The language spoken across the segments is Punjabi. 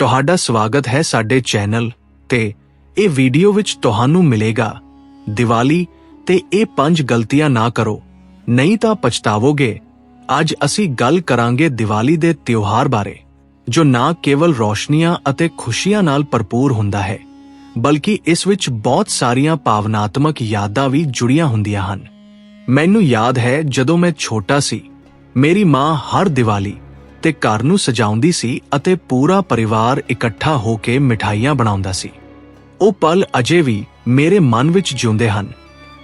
ਤੁਹਾਡਾ ਸਵਾਗਤ ਹੈ ਸਾਡੇ ਚੈਨਲ ਤੇ ਇਹ ਵੀਡੀਓ ਵਿੱਚ ਤੁਹਾਨੂੰ ਮਿਲੇਗਾ। ਦੀਵਾਲੀ ਤੇ ਇਹ ਪੰਜ ਗਲਤੀਆਂ ਨਾ ਕਰੋ। ਨਹੀਂ ਤਾਂ ਪਛਤਾਵੋਗੇ। ਅੱਜ ਅਸੀਂ ਗੱਲ ਕਰਾਂਗੇ ਦੀਵਾਲੀ ਦੇ ਤਿਉਹਾਰ ਬਾਰੇ, ਜੋ ਨਾ ਕੇਵਲ ਰੌਸ਼ਨੀਆਂ ਅਤੇ ਖੁਸ਼ੀਆਂ ਨਾਲ ਭਰਪੂਰ ਹੁੰਦਾ ਹੈ, ਬਲਕਿ ਇਸ ਵਿੱਚ ਬਹੁਤ ਸਾਰੀਆਂ ਭਾਵਨਾਤਮਕ ਯਾਦਾਂ ਵੀ ਜੁੜੀਆਂ ਹੁੰਦੀਆਂ ਹਨ। ਮੈਨੂੰ ਯਾਦ ਹੈ ਜਦੋਂ ਮੈਂ ਛੋਟਾ ਸੀ, ਮੇਰੀ ਮਾਂ ਹਰ ਦੀਵਾਲੀ ਤੇ ਘਰ ਨੂੰ ਸਜਾਉਂਦੀ ਸੀ ਅਤੇ ਪੂਰਾ ਪਰਿਵਾਰ ਇਕੱਠਾ ਹੋ ਕੇ ਮਿਠਾਈਆਂ ਬਣਾਉਂਦਾ ਸੀ। ਉਹ ਪਲ ਅਜੇ ਵੀ ਮੇਰੇ ਮਨ ਵਿੱਚ ਜਿਉਂਦੇ ਹਨ,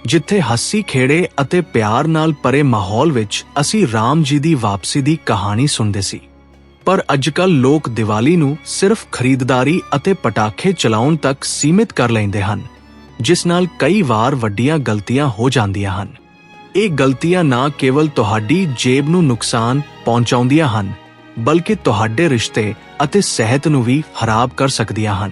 ਜਿੱਥੇ ਹੱਸੀ ਖੇੜੇ ਅਤੇ ਪਿਆਰ ਨਾਲ ਭਰੇ ਮਾਹੌਲ ਵਿੱਚ ਅਸੀਂ ਰਾਮ ਜੀ ਦੀ ਵਾਪਸੀ ਦੀ ਕਹਾਣੀ ਸੁਣਦੇ ਸੀ। ਪਰ ਅੱਜਕੱਲ ਲੋਕ ਦੀਵਾਲੀ ਨੂੰ ਸਿਰਫ ਖਰੀਦਦਾਰੀ ਅਤੇ ਪਟਾਖੇ ਚਲਾਉਣ ਤੱਕ ਸੀਮਿਤ ਕਰ ਲੈਂਦੇ ਹਨ, ਜਿਸ ਨਾਲ ਕਈ ਵਾਰ ਵੱਡੀਆਂ ਗਲਤੀਆਂ ਹੋ ਜਾਂਦੀਆਂ ਹਨ। ਇਹ ਗਲਤੀਆਂ ਨਾ ਕੇਵਲ ਤੁਹਾਡੀ ਜੇਬ ਨੂੰ ਨੁਕਸਾਨ ਪਹੁੰਚਾਉਂਦੀਆਂ ਹਨ ਬਲਕਿ ਤੁਹਾਡੇ ਰਿਸ਼ਤੇ ਅਤੇ ਸਿਹਤ ਨੂੰ ਵੀ ਖਰਾਬ ਕਰ ਸਕਦੀਆਂ ਹਨ।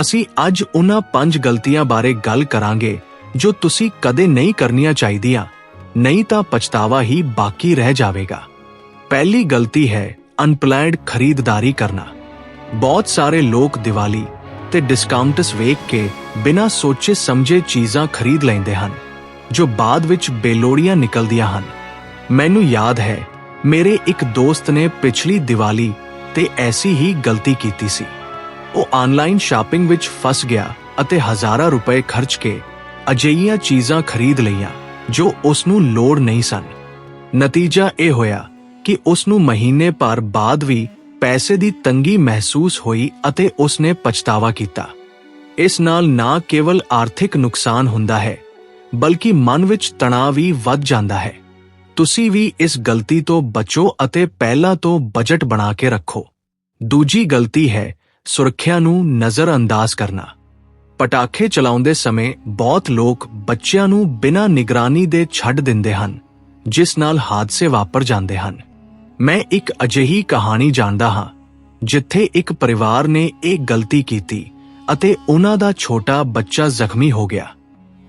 ਅਸੀਂ ਅੱਜ ਉਹਨਾਂ ਪੰਜ ਗਲਤੀਆਂ ਬਾਰੇ ਗੱਲ ਕਰਾਂਗੇ, ਜੋ ਤੁਸੀਂ ਕਦੇ ਨਹੀਂ ਕਰਨੀਆਂ ਚਾਹੀਦੀਆਂ। ਨਹੀਂ ਤਾਂ ਪਛਤਾਵਾ ਹੀ ਬਾਕੀ ਰਹਿ ਜਾਵੇਗਾ। ਪਹਿਲੀ ਗਲਤੀ ਹੈ ਅਨਪਲੈਨਡ ਖਰੀਦਦਾਰੀ ਕਰਨਾ। ਬਹੁਤ ਸਾਰੇ ਲੋਕ ਦੀਵਾਲੀ ਤੇ ਡਿਸਕਾਊਂਟਸ ਵੇਖ ਕੇ ਬਿਨਾਂ ਸੋਚੇ ਸਮਝੇ ਚੀਜ਼ਾਂ ਖਰੀਦ ਲੈਂਦੇ ਹਨ, ਜੋ ਬਾਅਦ ਵਿੱਚ ਬੇਲੋੜੀਆਂ ਨਿਕਲਦੀਆਂ ਹਨ। ਮੈਨੂੰ ਯਾਦ ਹੈ ਮੇਰੇ ਇੱਕ ਦੋਸਤ ਨੇ ਪਿਛਲੀ ਦੀਵਾਲੀ ਤੇ ਐਸੀ ਹੀ ਗਲਤੀ ਕੀਤੀ ਸੀ। ਉਹ ਆਨਲਾਈਨ ਸ਼ਾਪਿੰਗ ਵਿੱਚ ਫਸ ਗਿਆ ਅਤੇ ਹਜ਼ਾਰਾਂ ਰੁਪਏ ਖਰਚ ਕੇ ਅਜਿਹੀਆਂ ਚੀਜ਼ਾਂ ਖਰੀਦ ਲਈਆਂ ਜੋ ਉਸ ਨੂੰ ਲੋੜ ਨਹੀਂ ਸਨ। ਨਤੀਜਾ ਇਹ ਹੋਇਆ ਕਿ ਉਸ ਨੂੰ ਮਹੀਨੇ ਭਰ ਬਾਅਦ ਵੀ ਪੈਸੇ ਦੀ ਤੰਗੀ ਮਹਿਸੂਸ ਹੋਈ ਅਤੇ ਉਸ ਨੇ ਪਛਤਾਵਾ ਕੀਤਾ। ਇਸ ਨਾਲ ਨਾ ਕੇਵਲ ਆਰਥਿਕ ਨੁਕਸਾਨ ਹੁੰਦਾ ਹੈ, ਬਲਕਿ ਮਨ ਵਿੱਚ ਤਣਾਅ ਵੀ ਵੱਧ ਜਾਂਦਾ ਹੈ। ਤੁਸੀਂ ਵੀ ਇਸ ਗਲਤੀ ਤੋਂ ਬਚੋ ਅਤੇ ਪਹਿਲਾਂ ਤੋਂ ਬਜਟ ਬਣਾ ਕੇ ਰੱਖੋ। ਦੂਜੀ ਗਲਤੀ ਹੈ ਸੁਰੱਖਿਆ ਨੂੰ ਨਜ਼ਰਅੰਦਾਜ਼ ਕਰਨਾ। ਪਟਾਖੇ ਚਲਾਉਂਦੇ ਸਮੇਂ ਬਹੁਤ ਲੋਕ ਬੱਚਿਆਂ ਨੂੰ ਬਿਨਾਂ ਨਿਗਰਾਨੀ ਦੇ ਛੱਡ ਦਿੰਦੇ ਹਨ, ਜਿਸ ਨਾਲ ਹਾਦਸੇ ਵਾਪਰ ਜਾਂਦੇ ਹਨ। ਮੈਂ ਇੱਕ ਅਜਿਹੀ ਕਹਾਣੀ ਜਾਣਦਾ ਹਾਂ, ਜਿੱਥੇ ਇੱਕ ਪਰਿਵਾਰ ਨੇ ਇਹ ਗਲਤੀ ਕੀਤੀ ਅਤੇ ਉਹਨਾਂ ਦਾ ਛੋਟਾ ਬੱਚਾ ਜ਼ਖਮੀ ਹੋ ਗਿਆ।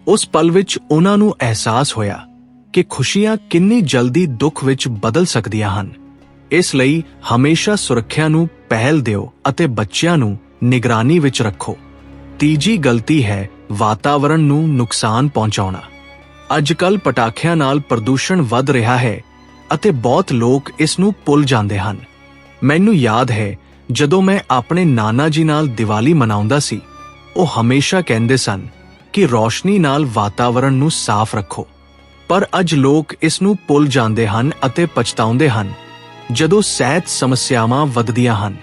ਉਸ ਪਲ ਵਿੱਚ ਉਹਨਾਂ ਨੂੰ ਅਹਿਸਾਸ ਹੋਇਆ ਕਿ ਖੁਸ਼ੀਆਂ ਕਿੰਨੀ ਜਲਦੀ ਦੁੱਖ ਵਿੱਚ ਬਦਲ ਸਕਦੀਆਂ ਹਨ। ਇਸ ਲਈ ਹਮੇਸ਼ਾ ਸੁਰੱਖਿਆ ਨੂੰ ਪਹਿਲ ਦਿਓ ਅਤੇ ਬੱਚਿਆਂ ਨੂੰ ਨਿਗਰਾਨੀ ਵਿੱਚ ਰੱਖੋ। ਤੀਜੀ ਗਲਤੀ ਹੈ ਵਾਤਾਵਰਣ ਨੂੰ ਨੁਕਸਾਨ ਪਹੁੰਚਾਉਣਾ। ਅੱਜਕੱਲ ਪਟਾਖਿਆਂ ਨਾਲ ਪ੍ਰਦੂਸ਼ਣ ਵੱਧ ਰਿਹਾ ਹੈ ਅਤੇ ਬਹੁਤ ਲੋਕ ਇਸ ਨੂੰ ਭੁੱਲ ਜਾਂਦੇ ਹਨ। ਮੈਨੂੰ ਯਾਦ ਹੈ ਜਦੋਂ ਮੈਂ ਆਪਣੇ ਨਾਨਾ ਜੀ ਨਾਲ ਦੀਵਾਲੀ ਮਨਾਉਂਦਾ ਸੀ, ਉਹ ਹਮੇਸ਼ਾ ਕਹਿੰਦੇ ਸਨ ਕਿ ਰੌਸ਼ਨੀ ਨਾਲ ਵਾਤਾਵਰਣ ਨੂੰ ਸਾਫ਼ ਰੱਖੋ। ਪਰ ਅੱਜ ਲੋਕ ਇਸ ਨੂੰ ਭੁੱਲ ਜਾਂਦੇ ਹਨ ਅਤੇ ਪਛਤਾਉਂਦੇ ਹਨ, ਜਦੋਂ ਸਿਹਤ ਸਮੱਸਿਆਵਾਂ ਵੱਧਦੀਆਂ ਹਨ।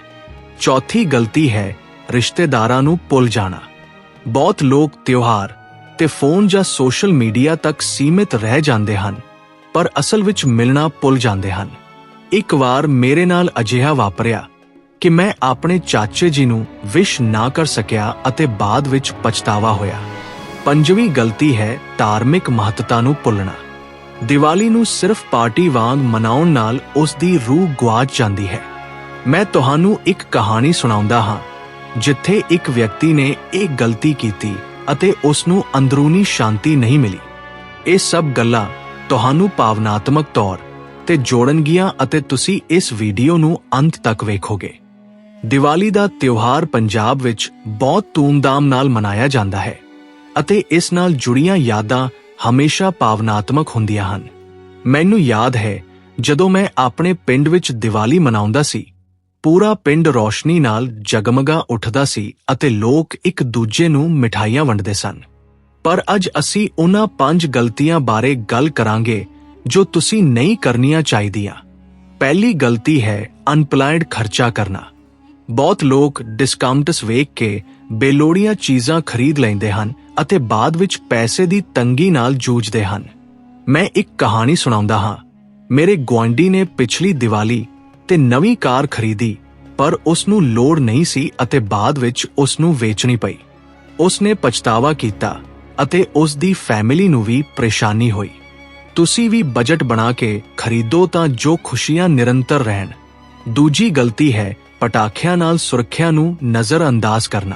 ਚੌਥੀ ਗਲਤੀ ਹੈ ਰਿਸ਼ਤੇਦਾਰਾਂ ਨੂੰ ਭੁੱਲ ਜਾਣਾ। ਬਹੁਤ ਲੋਕ ਤਿਉਹਾਰ ਤੇ ਫੋਨ ਜਾਂ ਸੋਸ਼ਲ ਮੀਡੀਆ ਤੱਕ ਸੀਮਿਤ ਰਹਿ ਜਾਂਦੇ ਹਨ, ਪਰ ਅਸਲ ਵਿੱਚ ਮਿਲਣਾ ਭੁੱਲ ਜਾਂਦੇ ਹਨ। ਇੱਕ ਵਾਰ ਮੇਰੇ ਨਾਲ ਅਜਿਹਾ ਵਾਪਰਿਆ ਕਿ ਮੈਂ ਆਪਣੇ ਚਾਚੇ ਜੀ ਨੂੰ ਵਿਸ਼ ਨਾ ਕਰ ਸਕਿਆ ਅਤੇ ਬਾਅਦ ਵਿੱਚ ਪਛਤਾਵਾ ਹੋਇਆ। ਪੰਜਵੀਂ ਗਲਤੀ ਹੈ ਧਾਰਮਿਕ ਮਹੱਤਤਾ ਨੂੰ ਭੁੱਲਣਾ। ਦੀਵਾਲੀ ਨੂੰ ਸਿਰਫ ਪਾਰਟੀ ਵਾਂਗ ਮਨਾਉਣ ਨਾਲ ਉਸ ਦੀ ਰੂਹ ਗਵਾਚ ਜਾਂਦੀ ਹੈ। ਮੈਂ ਤੁਹਾਨੂੰ ਇੱਕ ਕਹਾਣੀ ਸੁਣਾਉਂਦਾ ਹਾਂ, ਜਿੱਥੇ ਇੱਕ ਵਿਅਕਤੀ ਨੇ ਇਹ ਗਲਤੀ ਕੀਤੀ ਅਤੇ ਉਸ ਨੂੰ ਅੰਦਰੂਨੀ ਸ਼ਾਂਤੀ ਨਹੀਂ ਮਿਲੀ। ਇਹ ਸਭ ਗੱਲਾਂ ਤੁਹਾਨੂੰ ਭਾਵਨਾਤਮਕ ਤੌਰ ਤੇ ਜੋੜਨਗੀਆਂ ਅਤੇ ਤੁਸੀਂ ਇਸ ਵੀਡੀਓ ਨੂੰ ਅੰਤ ਤੱਕ ਵੇਖੋਗੇ। ਦੀਵਾਲੀ ਦਾ ਤਿਉਹਾਰ ਪੰਜਾਬ ਵਿੱਚ ਬਹੁਤ ਧੂਮਧਾਮ ਨਾਲ ਮਨਾਇਆ ਜਾਂਦਾ ਹੈ। ਅਤੇ ਇਸ ਨਾਲ ਜੁੜੀਆਂ ਯਾਦਾਂ ਹਮੇਸ਼ਾ ਭਾਵਨਾਤਮਕ ਹੁੰਦੀਆਂ ਹਨ। ਮੈਨੂੰ ਯਾਦ ਹੈ, ਜਦੋਂ ਮੈਂ ਆਪਣੇ ਪਿੰਡ ਵਿੱਚ ਦੀਵਾਲੀ ਮਨਾਉਂਦਾ ਸੀ। ਪੂਰਾ ਪਿੰਡ ਰੌਸ਼ਨੀ ਨਾਲ ਜਗਮਗਾ ਉੱਠਦਾ ਸੀ ਅਤੇ ਲੋਕ ਇੱਕ ਦੂਜੇ ਨੂੰ ਮਿਠਾਈਆਂ ਵੰਡਦੇ ਸਨ। ਪਰ ਅੱਜ ਅਸੀਂ ਉਹਨਾਂ ਪੰਜ ਗਲਤੀਆਂ ਬਾਰੇ ਗੱਲ ਕਰਾਂਗੇ, ਜੋ ਤੁਸੀਂ ਨਹੀਂ ਕਰਨੀਆਂ ਚਾਹੀਦੀਆਂ। ਪਹਿਲੀ ਗਲਤੀ ਹੈ ਅਨਪਲਾਈਡ ਖਰਚਾ ਕਰਨਾ। ਬਹੁਤ ਲੋਕ ਡਿਸਕਾਊਂਟਸ ਵੇਖ ਕੇ ਬੇਲੋੜੀਆਂ ਚੀਜ਼ਾਂ ਖਰੀਦ ਲੈਂਦੇ ਹਨ ਅਤੇ ਬਾਅਦ ਵਿੱਚ ਪੈਸੇ ਦੀ ਤੰਗੀ ਨਾਲ ਜੂਝਦੇ ਹਨ। ਮੈਂ ਇੱਕ ਕਹਾਣੀ ਸੁਣਾਉਂਦਾ ਹਾਂ। ਮੇਰੇ ਗੁਆਂਢੀ ਨੇ ਪਿਛਲੀ ਦੀਵਾਲੀ ਤੇ ਨਵੀਂ ਕਾਰ ਖਰੀਦੀ, ਪਰ ਉਸ ਨੂੰ ਲੋੜ ਨਹੀਂ ਸੀ ਅਤੇ ਬਾਅਦ ਵਿੱਚ ਉਸ ਨੂੰ ਵੇਚਣੀ ਪਈ। ਉਸ ਨੇ ਪਛਤਾਵਾ ਕੀਤਾ ਅਤੇ ਉਸ ਦੀ ਫੈਮਿਲੀ ਨੂੰ ਵੀ ਪਰੇਸ਼ਾਨੀ ਹੋਈ। ਤੁਸੀਂ ਵੀ ਬਜਟ ਬਣਾ ਕੇ ਖਰੀਦੋ ਤਾਂ ਜੋ ਖੁਸ਼ੀਆਂ ਨਿਰੰਤਰ ਰਹਿਣ। ਦੂਜੀ ਗਲਤੀ ਹੈ ਪਟਾਖਿਆਂ ਨਾਲ ਸੁਰੱਖਿਆ ਨੂੰ ਨਜ਼ਰਅੰਦਾਜ਼ ਕਰਨਾ।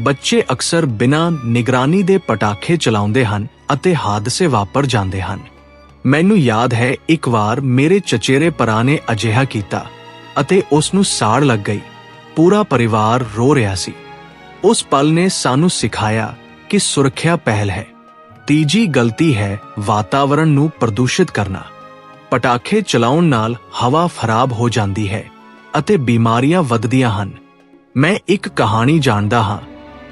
ਬੱਚੇ ਅਕਸਰ ਬਿਨਾਂ ਨਿਗਰਾਨੀ ਦੇ ਪਟਾਖੇ ਚਲਾਉਂਦੇ ਹਨ ਅਤੇ ਹਾਦਸੇ ਵਾਪਰ ਜਾਂਦੇ ਹਨ। ਮੈਨੂੰ ਯਾਦ ਹੈ, ਇੱਕ ਵਾਰ ਮੇਰੇ ਚਚੇਰੇ ਭਰਾ ਨੇ ਅਜਿਹਾ ਕੀਤਾ ਅਤੇ ਉਸ ਨੂੰ ਸਾੜ ਲੱਗ ਗਈ। ਪੂਰਾ ਪਰਿਵਾਰ ਰੋ ਰਿਹਾ ਸੀ। ਉਸ ਪਲ ਨੇ ਸਾਨੂੰ ਸਿਖਾਇਆ ਕਿ ਸੁਰੱਖਿਆ ਪਹਿਲ ਹੈ। ਤੀਜੀ ਗਲਤੀ ਹੈ ਵਾਤਾਵਰਣ ਨੂੰ ਪ੍ਰਦੂਸ਼ਿਤ ਕਰਨਾ। ਪਟਾਖੇ ਚਲਾਉਣ ਨਾਲ ਹਵਾ ਖਰਾਬ ਹੋ ਜਾਂਦੀ ਹੈ। ਅਤੇ ਬਿਮਾਰੀਆਂ ਵੱਧਦੀਆਂ ਹਨ। ਮੈਂ ਇੱਕ ਕਹਾਣੀ ਜਾਣਦਾ ਹਾਂ,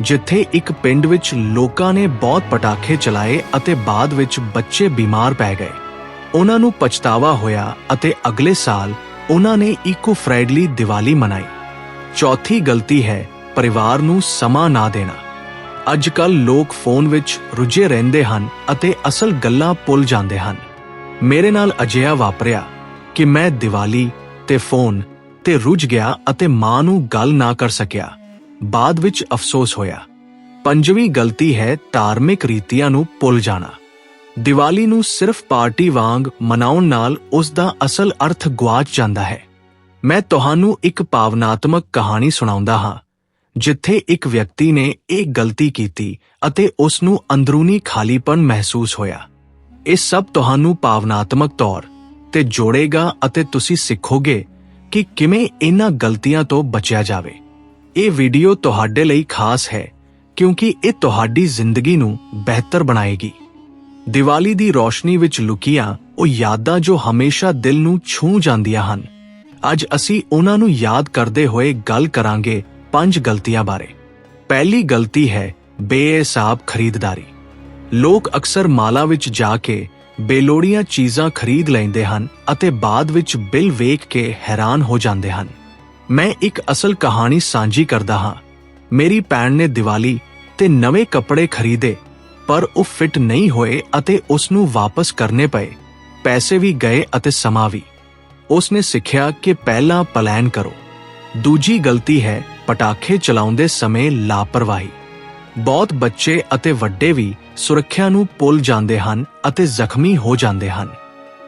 ਜਿੱਥੇ ਇੱਕ ਪਿੰਡ ਵਿੱਚ ਲੋਕਾਂ ਨੇ ਬਹੁਤ ਪਟਾਖੇ ਚਲਾਏ ਅਤੇ ਬਾਅਦ ਵਿੱਚ ਬੱਚੇ ਬਿਮਾਰ ਪੈ ਗਏ। ਉਹਨਾਂ ਨੂੰ ਪਛਤਾਵਾ ਹੋਇਆ ਅਤੇ ਅਗਲੇ ਸਾਲ ਉਹਨਾਂ ਨੇ ਇਕੋ ਫ੍ਰੈਂਡਲੀ ਦੀਵਾਲੀ ਮਨਾਈ। ਚੌਥੀ ਗਲਤੀ ਹੈ, ਪਰਿਵਾਰ ਨੂੰ ਸਮਾਂ ਨਾ ਦੇਣਾ। ਅੱਜ ਕੱਲ ਲੋਕ ਫੋਨ ਵਿੱਚ ਰੁੱਝੇ ਰਹਿੰਦੇ ਹਨ ਅਤੇ ਅਸਲ ਗੱਲਾਂ ਭੁੱਲ ਜਾਂਦੇ ਹਨ। ਮੇਰੇ ਨਾਲ ਅਜਿਹਾ ਵਾਪਰਿਆ ਕਿ ਮੈਂ ਦੀਵਾਲੀ ਤੇ ਫੋਨ ਤੇ ਰੁੱਝ ਗਿਆ ਅਤੇ ਮਾਂ ਨੂੰ ਗੱਲ ਨਾ ਕਰ ਸਕਿਆ। ਬਾਅਦ ਵਿੱਚ ਅਫਸੋਸ ਹੋਇਆ। ਪੰਜਵੀਂ ਗਲਤੀ ਹੈ ਧਾਰਮਿਕ ਰੀਤੀਆਂ ਨੂੰ ਭੁੱਲ ਜਾਣਾ। ਦੀਵਾਲੀ ਨੂੰ ਸਿਰਫ ਪਾਰਟੀ ਵਾਂਗ ਮਨਾਉਣ ਨਾਲ ਉਸ ਦਾ ਅਸਲ ਅਰਥ ਗੁਆਚ ਜਾਂਦਾ ਹੈ। ਮੈਂ ਤੁਹਾਨੂੰ ਇੱਕ ਭਾਵਨਾਤਮਕ ਕਹਾਣੀ ਸੁਣਾਉਂਦਾ ਹਾਂ, ਜਿੱਥੇ ਇੱਕ ਵਿਅਕਤੀ ਨੇ ਇਹ ਗਲਤੀ ਕੀਤੀ ਅਤੇ ਉਸ ਨੂੰ ਅੰਦਰੂਨੀ ਖਾਲੀਪਨ ਮਹਿਸੂਸ ਹੋਇਆ। ਇਹ ਸਭ ਤੁਹਾਨੂੰ ਭਾਵਨਾਤਮਕ ਤੌਰ ਤੇ ਜੋੜੇਗਾ ਅਤੇ ਤੁਸੀਂ ਸਿੱਖੋਗੇ ਕਿ ਕਿਵੇਂ ਇਹਨਾਂ ਗਲਤੀਆਂ ਤੋਂ ਬਚਿਆ ਜਾਵੇ। ਇਹ ਵੀਡੀਓ ਤੁਹਾਡੇ ਲਈ ਖਾਸ ਹੈ, ਕਿਉਂਕਿ ਇਹ ਤੁਹਾਡੀ ਜ਼ਿੰਦਗੀ ਨੂੰ ਬਿਹਤਰ ਬਣਾਏਗੀ। ਦੀਵਾਲੀ ਦੀ ਰੋਸ਼ਨੀ ਵਿੱਚ ਲੁਕੀਆਂ ਉਹ ਯਾਦਾਂ ਜੋ ਹਮੇਸ਼ਾ ਦਿਲ ਨੂੰ ਛੂਹ ਜਾਂਦੀਆਂ ਹਨ। ਅੱਜ ਅਸੀਂ ਉਹਨਾਂ ਨੂੰ ਯਾਦ ਕਰਦੇ ਹੋਏ ਗੱਲ ਕਰਾਂਗੇ ਪੰਜ ਗਲਤੀਆਂ ਬਾਰੇ। ਪਹਿਲੀ ਗਲਤੀ ਹੈ ਬੇਹਿਸਾਬ ਖਰੀਦਦਾਰੀ। ਲੋਕ ਅਕਸਰ ਮਾਲਾ ਵਿੱਚ ਜਾ ਕੇ ਬੇਲੋੜੀਆਂ ਚੀਜ਼ਾਂ ਖਰੀਦ ਲੈਂਦੇ ਹਨ ਅਤੇ ਬਾਅਦ ਵਿੱਚ ਬਿੱਲ ਵੇਖ ਕੇ ਹੈਰਾਨ ਹੋ ਜਾਂਦੇ ਹਨ। ਮੈਂ ਇੱਕ ਅਸਲ ਕਹਾਣੀ ਸਾਂਝੀ ਕਰਦਾ ਹਾਂ। ਮੇਰੀ ਭੈਣ ਨੇ ਦੀਵਾਲੀ ਤੇ ਨਵੇਂ ਕੱਪੜੇ ਖਰੀਦੇ, ਪਰ ਉਹ ਫਿੱਟ ਨਹੀਂ ਹੋਏ ਅਤੇ ਉਸ ਨੂੰ ਵਾਪਸ ਕਰਨੇ ਪਏ। ਪੈਸੇ ਵੀ ਗਏ ਅਤੇ ਸਮਾਂ ਵੀ। ਉਸ ਨੇ ਸਿੱਖਿਆ ਕਿ ਪਹਿਲਾਂ ਪਲਾਨ ਕਰੋ। ਦੂਜੀ ਗਲਤੀ ਹੈ ਪਟਾਖੇ ਚਲਾਉਂਦੇ ਸਮੇਂ ਲਾਪਰਵਾਹੀ। ਬਹੁਤ ਬੱਚੇ ਅਤੇ ਵੱਡੇ ਵੀ ਸੁਰੱਖਿਆ ਨੂੰ ਭੁੱਲ ਜਾਂਦੇ ਹਨ ਅਤੇ ਜ਼ਖਮੀ ਹੋ ਜਾਂਦੇ ਹਨ।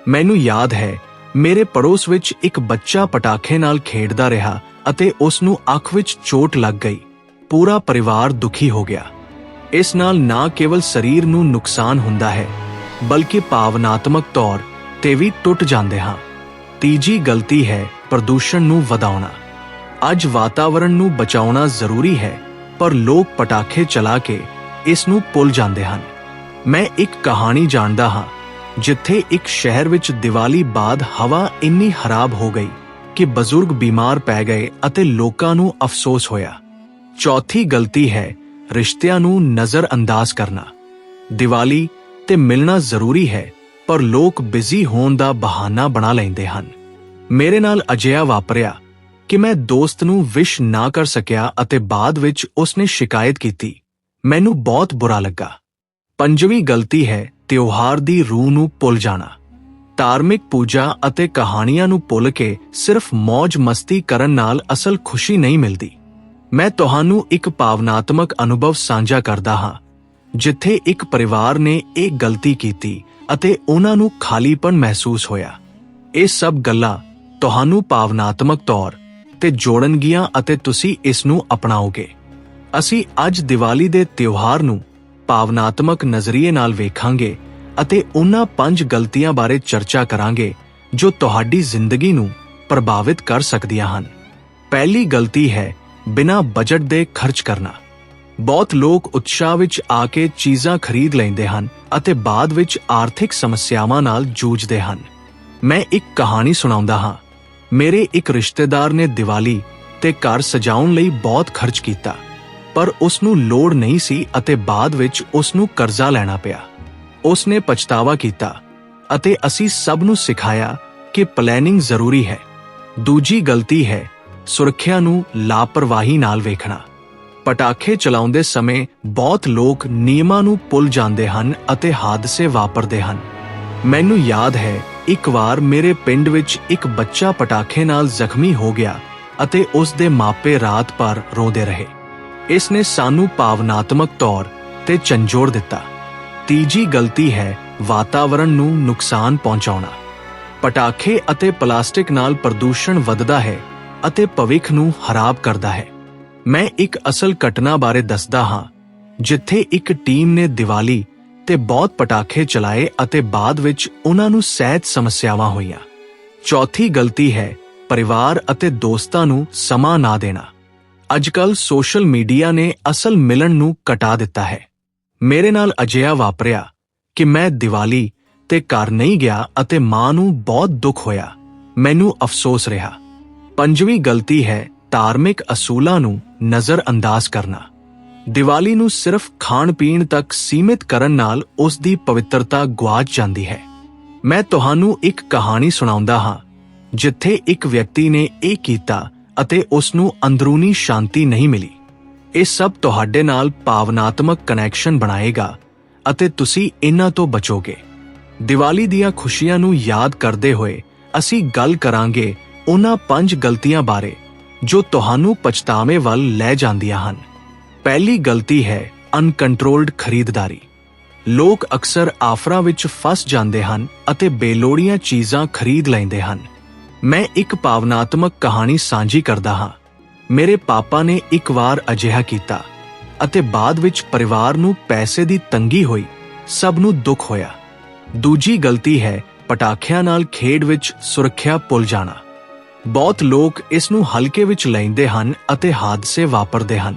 ਮੈਨੂੰ ਯਾਦ ਹੈ, ਮੇਰੇ ਪੜੋਸ ਵਿੱਚ ਇੱਕ ਬੱਚਾ ਪਟਾਖੇ ਨਾਲ ਖੇਡਦਾ ਰਿਹਾ ਅਤੇ ਉਸ ਨੂੰ ਅੱਖ ਵਿੱਚ ਚੋਟ ਲੱਗ ਗਈ। ਪੂਰਾ ਪਰਿਵਾਰ ਦੁਖੀ ਹੋ ਗਿਆ। ਇਸ ਨਾਲ ਨਾ ਕੇਵਲ ਸਰੀਰ ਨੂੰ ਨੁਕਸਾਨ ਹੁੰਦਾ ਹੈ, ਬਲਕਿ ਭਾਵਨਾਤਮਕ ਤੌਰ ਤੇ ਵੀ ਟੁੱਟ ਜਾਂਦੇ ਹਾਂ। ਤੀਜੀ ਗਲਤੀ ਹੈ ਪ੍ਰਦੂਸ਼ਣ ਨੂੰ ਵਧਾਉਣਾ। ਅੱਜ ਵਾਤਾਵਰਣ ਨੂੰ ਬਚਾਉਣਾ ਜ਼ਰੂਰੀ ਹੈ। ਪਰ ਲੋਕ ਪਟਾਖੇ ਚਲਾ ਕੇ ਇਸ ਨੂੰ ਭੁੱਲ ਜਾਂਦੇ ਹਨ। ਮੈਂ ਇੱਕ ਕਹਾਣੀ ਜਾਣਦਾ ਹਾਂ, ਜਿੱਥੇ ਇੱਕ ਸ਼ਹਿਰ ਵਿੱਚ ਦੀਵਾਲੀ ਬਾਅਦ ਹਵਾ ਇੰਨੀ ਖਰਾਬ ਹੋ ਗਈ ਕਿ ਬਜ਼ੁਰਗ ਬਿਮਾਰ ਪੈ ਗਏ ਅਤੇ ਲੋਕਾਂ ਨੂੰ ਅਫਸੋਸ ਹੋਇਆ। ਚੌਥੀ ਗਲਤੀ ਹੈ ਰਿਸ਼ਤਿਆਂ ਨੂੰ ਨਜ਼ਰਅੰਦਾਜ਼ ਕਰਨਾ। ਦੀਵਾਲੀ ਤੇ ਮਿਲਣਾ ਜ਼ਰੂਰੀ ਹੈ, ਪਰ ਲੋਕ ਬਿਜ਼ੀ ਹੋਣ ਦਾ ਬਹਾਨਾ ਬਣਾ ਲੈਂਦੇ ਹਨ। ਮੇਰੇ ਨਾਲ ਅਜਿਹਾ ਵਾਪਰਿਆ ਕਿ ਮੈਂ ਦੋਸਤ ਨੂੰ ਵਿਸ਼ ਨਾ ਕਰ ਸਕਿਆ ਅਤੇ ਬਾਅਦ ਵਿੱਚ ਉਸਨੇ ਸ਼ਿਕਾਇਤ ਕੀਤੀ। ਮੈਨੂੰ ਬਹੁਤ ਬੁਰਾ ਲੱਗਾ। ਪੰਜਵੀਂ ਗਲਤੀ ਹੈ ਤਿਉਹਾਰ ਦੀ ਰੂਹ ਨੂੰ ਭੁੱਲ ਜਾਣਾ। ਧਾਰਮਿਕ ਪੂਜਾ ਅਤੇ ਕਹਾਣੀਆਂ ਨੂੰ ਭੁੱਲ ਕੇ ਸਿਰਫ ਮौज ਮਸਤੀ ਕਰਨ ਨਾਲ ਅਸਲ ਖੁਸ਼ੀ ਨਹੀਂ ਮਿਲਦੀ। ਮੈਂ ਤੁਹਾਨੂੰ ਇੱਕ ਭਾਵਨਾਤਮਕ ਅਨੁਭਵ ਸਾਂਝਾ ਕਰਦਾ ਹਾਂ, ਜਿੱਥੇ ਇੱਕ ਪਰਿਵਾਰ ਨੇ ਇਹ ਗਲਤੀ ਕੀਤੀ ਅਤੇ ਉਹਨਾਂ ਨੂੰ ਖਾਲੀਪਨ ਮਹਿਸੂਸ ਹੋਇਆ। ਇਹ ਸਭ ਗੱਲਾਂ ਤੁਹਾਨੂੰ ਭਾਵਨਾਤਮਕ ਤੌਰ ਤੇ ਜੋੜਨਗੀਆਂ ਅਤੇ ਤੁਸੀਂ ਇਸ ਨੂੰ ਅਪਣਾਓਗੇ। ਅਸੀਂ ਅੱਜ ਦੀਵਾਲੀ ਦੇ ਤਿਉਹਾਰ ਨੂੰ ਭਾਵਨਾਤਮਕ ਨਜ਼ਰੀਏ ਨਾਲ ਵੇਖਾਂਗੇ ਅਤੇ ਉਹਨਾਂ ਪੰਜ ਗਲਤੀਆਂ ਬਾਰੇ ਚਰਚਾ ਕਰਾਂਗੇ ਜੋ ਤੁਹਾਡੀ ਜ਼ਿੰਦਗੀ ਨੂੰ ਪ੍ਰਭਾਵਿਤ ਕਰ ਸਕਦੀਆਂ ਹਨ। ਪਹਿਲੀ ਗਲਤੀ ਹੈ ਬਿਨਾਂ ਬਜਟ ਦੇ ਖਰਚ ਕਰਨਾ। ਬਹੁਤ ਲੋਕ ਉਤਸ਼ਾਹ ਵਿੱਚ ਆ ਕੇ ਚੀਜ਼ਾਂ ਖਰੀਦ ਲੈਂਦੇ ਹਨ ਅਤੇ ਬਾਅਦ ਵਿੱਚ ਆਰਥਿਕ ਸਮੱਸਿਆਵਾਂ ਨਾਲ ਜੂਝਦੇ ਹਨ। ਮੈਂ ਇੱਕ ਕਹਾਣੀ ਸੁਣਾਉਂਦਾ ਹਾਂ। ਮੇਰੇ ਇੱਕ ਰਿਸ਼ਤੇਦਾਰ ਨੇ ਦੀਵਾਲੀ ਤੇ ਘਰ ਸਜਾਉਣ ਲਈ ਬਹੁਤ ਖਰਚ ਕੀਤਾ, ਪਰ ਉਸ ਨੂੰ ਲੋੜ ਨਹੀਂ ਸੀ ਅਤੇ ਬਾਅਦ ਵਿੱਚ ਉਸ ਨੂੰ ਕਰਜ਼ਾ ਲੈਣਾ ਪਿਆ। ਉਸ ਨੇ ਪਛਤਾਵਾ ਕੀਤਾ ਅਤੇ ਅਸੀਂ ਸਭ ਨੂੰ ਸਿਖਾਇਆ ਕਿ ਪਲੈਨਿੰਗ ਜ਼ਰੂਰੀ ਹੈ। ਦੂਜੀ ਗਲਤੀ ਹੈ ਸੁਰੱਖਿਆ ਨੂੰ ਲਾਪਰਵਾਹੀ ਨਾਲ ਵੇਖਣਾ। ਪਟਾਖੇ ਚਲਾਉਂਦੇ ਸਮੇਂ ਬਹੁਤ ਲੋਕ ਨਿਯਮਾਂ ਨੂੰ ਭੁੱਲ ਜਾਂਦੇ ਹਨ ਅਤੇ ਹਾਦਸੇ ਵਾਪਰਦੇ ਹਨ। ਮੈਨੂੰ ਯਾਦ ਹੈ ਇੱਕ ਵਾਰ ਮੇਰੇ ਪਿੰਡ ਵਿੱਚ ਇੱਕ ਬੱਚਾ ਪਟਾਖੇ ਨਾਲ ਜ਼ਖਮੀ ਹੋ ਗਿਆ ਅਤੇ ਉਸ ਦੇ ਮਾਪੇ ਰਾਤ ਭਰ ਰੋਂਦੇ ਰਹੇ। ਇਸ ਨੇ ਸਾਨੂੰ ਭਾਵਨਾਤਮਕ ਤੌਰ ਤੇ ਝੰਜੋੜ ਦਿੱਤਾ। ਤੀਜੀ ਗਲਤੀ ਹੈ ਵਾਤਾਵਰਣ ਨੂੰ ਨੁਕਸਾਨ ਪਹੁੰਚਾਉਣਾ। ਪਟਾਖੇ ਅਤੇ ਪਲਾਸਟਿਕ ਨਾਲ ਪ੍ਰਦੂਸ਼ਣ ਵੱਧਦਾ ਹੈ ਅਤੇ ਭਵਿੱਖ ਨੂੰ ਖਰਾਬ ਕਰਦਾ ਹੈ। ਮੈਂ ਇੱਕ ਅਸਲ ਘਟਨਾ ਬਾਰੇ ਦੱਸਦਾ ਹਾਂ, ਜਿੱਥੇ ਇੱਕ ਟੀਮ ਨੇ ਦੀਵਾਲੀ ਤੇ ਬਹੁਤ ਪਟਾਖੇ ਚਲਾਏ ਅਤੇ ਬਾਅਦ ਵਿੱਚ ਉਹਨਾਂ ਨੂੰ ਸਹਿਜ ਸਮੱਸਿਆਵਾਂ ਹੋਈਆਂ। ਚੌਥੀ ਗਲਤੀ ਹੈ ਪਰਿਵਾਰ ਅਤੇ ਦੋਸਤਾਂ ਨੂੰ ਸਮਾਂ ਨਾ ਦੇਣਾ। ਅੱਜਕੱਲ ਸੋਸ਼ਲ ਮੀਡੀਆ ਨੇ ਅਸਲ ਮਿਲਣ ਨੂੰ ਕਟਾ ਦਿੱਤਾ ਹੈ। ਮੇਰੇ ਨਾਲ ਅਜਿਹਾ ਵਾਪਰਿਆ ਕਿ ਮੈਂ ਦੀਵਾਲੀ ਤੇ ਘਰ ਨਹੀਂ ਗਿਆ ਅਤੇ ਮਾਂ ਨੂੰ ਬਹੁਤ ਦੁੱਖ ਹੋਇਆ। ਮੈਨੂੰ ਅਫਸੋਸ ਰਿਹਾ। ਪੰਜਵੀਂ ਗਲਤੀ ਹੈ ਧਾਰਮਿਕ ਅਸੂਲਾਂ ਨੂੰ ਨਜ਼ਰ ਅੰਦਾਜ਼ ਕਰਨਾ। ਦੀਵਾਲੀ ਨੂੰ ਸਿਰਫ ਖਾਣ ਪੀਣ ਤੱਕ ਸੀਮਿਤ ਕਰਨ ਨਾਲ ਉਸ ਦੀ ਪਵਿੱਤਰਤਾ ਗੁਆਚ ਜਾਂਦੀ ਹੈ। ਮੈਂ ਤੁਹਾਨੂੰ ਇੱਕ ਕਹਾਣੀ ਸੁਣਾਉਂਦਾ ਹਾਂ, ਜਿੱਥੇ ਇੱਕ ਵਿਅਕਤੀ ਨੇ ਇਹ ਕੀਤਾ ਅਤੇ ਉਸ ਨੂੰ ਅੰਦਰੂਨੀ ਸ਼ਾਂਤੀ ਨਹੀਂ ਮਿਲੀ। ਇਹ ਸਭ ਤੁਹਾਡੇ ਨਾਲ ਭਾਵਨਾਤਮਕ ਕਨੈਕਸ਼ਨ ਬਣਾਏਗਾ ਅਤੇ ਤੁਸੀਂ ਇਹਨਾਂ ਤੋਂ ਬਚੋਗੇ। ਦੀਵਾਲੀ ਦੀਆਂ ਖੁਸ਼ੀਆਂ ਨੂੰ ਯਾਦ ਕਰਦੇ ਹੋਏ ਅਸੀਂ ਗੱਲ ਕਰਾਂਗੇ ਉਹਨਾਂ ਪੰਜ ਗਲਤੀਆਂ ਬਾਰੇ, ਜੋ ਤੁਹਾਨੂੰ ਪਛਤਾਵੇ ਵੱਲ ਲੈ ਜਾਂਦੀਆਂ ਹਨ। ਪਹਿਲੀ ਗਲਤੀ ਹੈ ਅਨਕੰਟਰੋਲਡ ਖਰੀਦਦਾਰੀ। ਲੋਕ ਅਕਸਰ ਆਫਰਾਂ ਵਿੱਚ ਫਸ ਜਾਂਦੇ ਹਨ ਅਤੇ ਬੇਲੋੜੀਆਂ ਚੀਜ਼ਾਂ ਖਰੀਦ ਲੈਂਦੇ ਹਨ। ਮੈਂ ਇੱਕ ਭਾਵਨਾਤਮਕ ਕਹਾਣੀ ਸਾਂਝੀ ਕਰਦਾ ਹਾਂ। ਮੇਰੇ ਪਾਪਾ ਨੇ ਇੱਕ ਵਾਰ ਅਜਿਹਾ ਕੀਤਾ ਅਤੇ ਬਾਅਦ ਵਿੱਚ ਪਰਿਵਾਰ ਨੂੰ ਪੈਸੇ ਦੀ ਤੰਗੀ ਹੋਈ, ਸਭ ਨੂੰ ਦੁੱਖ ਹੋਇਆ। ਦੂਜੀ ਗਲਤੀ ਹੈ ਪਟਾਖਿਆਂ ਨਾਲ ਖੇਡ ਵਿੱਚ ਸੁਰੱਖਿਆ ਭੁੱਲ ਜਾਣਾ। ਬਹੁਤ ਲੋਕ ਇਸ ਨੂੰ ਹਲਕੇ ਵਿੱਚ ਲੈਂਦੇ ਹਨ ਅਤੇ ਹਾਦਸੇ ਵਾਪਰਦੇ ਹਨ।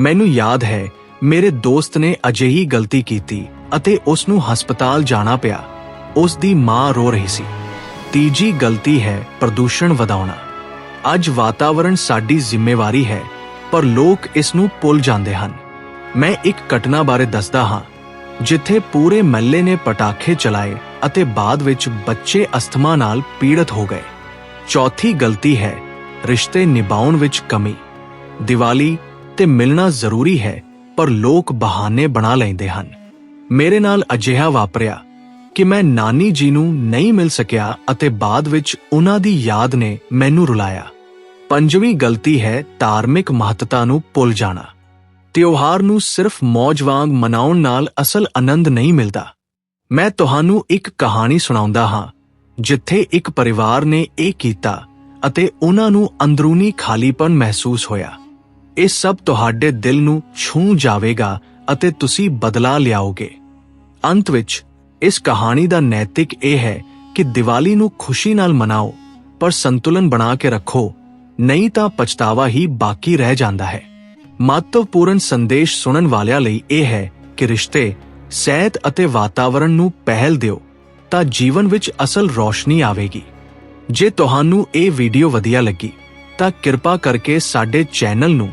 ਮੈਨੂੰ ਯਾਦ ਹੈ, ਮੇਰੇ ਦੋਸਤ ਨੇ ਅਜਿਹੀ ਗਲਤੀ ਕੀਤੀ ਅਤੇ ਉਸ ਨੂੰ ਹਸਪਤਾਲ ਜਾਣਾ ਪਿਆ। ਉਸ ਦੀ ਮਾਂ ਰੋ ਰਹੀ ਸੀ। ਤੀਜੀ ਗਲਤੀ ਹੈ ਪ੍ਰਦੂਸ਼ਣ ਵਧਾਉਣਾ। ਅੱਜ ਵਾਤਾਵਰਣ ਸਾਡੀ ਜ਼ਿੰਮੇਵਾਰੀ ਹੈ, ਪਰ ਲੋਕ ਇਸ ਨੂੰ ਭੁੱਲ ਜਾਂਦੇ ਹਨ। ਮੈਂ ਇੱਕ ਘਟਨਾ ਬਾਰੇ ਦੱਸਦਾ ਹਾਂ, ਜਿੱਥੇ ਪੂਰੇ ਮਹੱਲੇ ਨੇ ਪਟਾਖੇ ਚਲਾਏ ਅਤੇ ਬਾਅਦ ਵਿੱਚ ਬੱਚੇ ਅਸਥਮਾ ਨਾਲ ਪੀੜਤ ਹੋ ਗਏ। ਚੌਥੀ ਗਲਤੀ ਹੈ, ਰਿਸ਼ਤੇ ਨਿਭਾਉਣ ਵਿੱਚ ਕਮੀ। ਦੀਵਾਲੀ ਤੇ ਮਿਲਣਾ ਜ਼ਰੂਰੀ ਹੈ, ਪਰ ਲੋਕ ਬਹਾਨੇ ਬਣਾ ਲੈਂਦੇ ਹਨ। ਮੇਰੇ ਨਾਲ ਅਜਿਹਾ ਵਾਪਰਿਆ ਕਿ ਮੈਂ ਨਾਨੀ ਜੀ ਨੂੰ ਨਹੀਂ ਮਿਲ ਸਕਿਆ ਅਤੇ ਬਾਅਦ ਵਿੱਚ ਉਹਨਾਂ ਦੀ ਯਾਦ ਨੇ ਮੈਨੂੰ ਰੁਲਾਇਆ। ਪੰਜਵੀਂ ਗਲਤੀ ਹੈ ਧਾਰਮਿਕ ਮਹੱਤਤਾ ਨੂੰ ਭੁੱਲ ਜਾਣਾ। ਤਿਉਹਾਰ ਨੂੰ ਸਿਰਫ ਮौज ਵਾਂਗ ਮਨਾਉਣ ਨਾਲ ਅਸਲ ਆਨੰਦ ਨਹੀਂ ਮਿਲਦਾ। ਮੈਂ ਤੁਹਾਨੂੰ ਇੱਕ ਕਹਾਣੀ ਸੁਣਾਉਂਦਾ ਹਾਂ, ਜਿੱਥੇ ਇੱਕ ਪਰਿਵਾਰ ਨੇ ਇਹ ਕੀਤਾ ਅਤੇ ਉਹਨਾਂ ਨੂੰ ਅੰਦਰੂਨੀ ਖਾਲੀਪਨ ਮਹਿਸੂਸ ਹੋਇਆ। ਇਹ ਸਭ ਤੁਹਾਡੇ ਦਿਲ ਨੂੰ ਛੂਹ ਜਾਵੇਗਾ ਅਤੇ ਤੁਸੀਂ ਬਦਲਾ ਲਿਆਓਗੇ। ਅੰਤ ਵਿੱਚ, ਇਸ ਕਹਾਣੀ ਦਾ ਨੈਤਿਕ ਇਹ ਹੈ ਕਿ ਦੀਵਾਲੀ ਨੂੰ ਖੁਸ਼ੀ ਨਾਲ ਮਨਾਓ, ਪਰ ਸੰਤੁਲਨ ਬਣਾ ਕੇ ਰੱਖੋ, ਨਹੀਂ ਤਾਂ ਪਛਤਾਵਾ ਹੀ ਬਾਕੀ ਰਹਿ ਜਾਂਦਾ ਹੈ। ਮਹੱਤਵਪੂਰਨ ਸੰਦੇਸ਼ ਸੁਣਨ ਵਾਲਿਆਂ ਲਈ ਇਹ ਹੈ ਕਿ ਰਿਸ਼ਤੇ, ਸਿਹਤ ਅਤੇ ਵਾਤਾਵਰਣ ਨੂੰ ਪਹਿਲ ਦਿਓ, ਤਾਂ ਜੀਵਨ ਵਿੱਚ ਅਸਲ ਰੋਸ਼ਨੀ ਆਵੇਗੀ। ਜੇ ਤੁਹਾਨੂੰ ਇਹ ਵੀਡੀਓ ਵਧੀਆ ਲੱਗੀ, ਤਾਂ ਕਿਰਪਾ ਕਰਕੇ ਸਾਡੇ ਚੈਨਲ ਨੂੰ